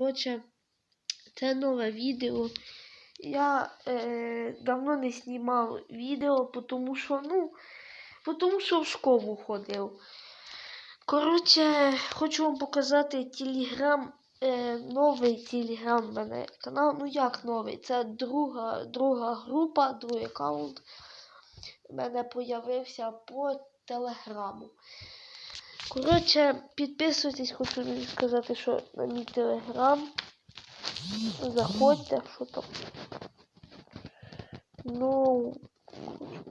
Коротше, це нове відео. Я е, давно не знімав відео, тому що, ну, тому що в школу ходив. Коротше, хочу вам показати телеграм, е, новий телеграм мене канал. Ну як новий? Це друга, друга група, другий аккаунт. У мене появився по телеграму. Коротше, підписуйтесь, хочу вам сказати, що на мій телеграм. Заходьте, що там. Ну,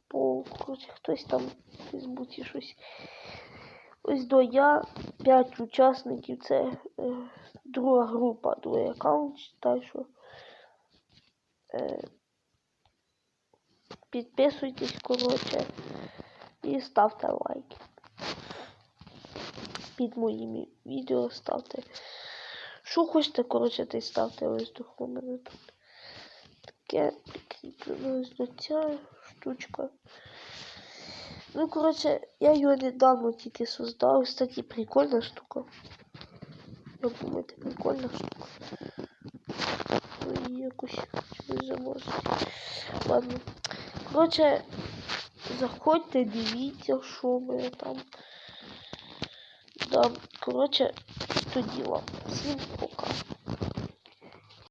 по, коротше, хтось там в Фейсбуці щось. Ось до я, 5 учасників, це е, друга група, другий аккаунт, так що е, підписуйтесь, коротше, і ставте лайки. Під моїми відео ставте. Що хочете, коротше, ти ставте ось у мене тут. Таке ось до ця штучка. Ну, коротше, я його недавно тільки создав. Кстати, прикольна штука. Як думаєте, прикольна штука. Ой, якось заморозити. Ладно. Коротше, заходьте, дивіться, що в мене там. Коротше, то діло. Всім пока.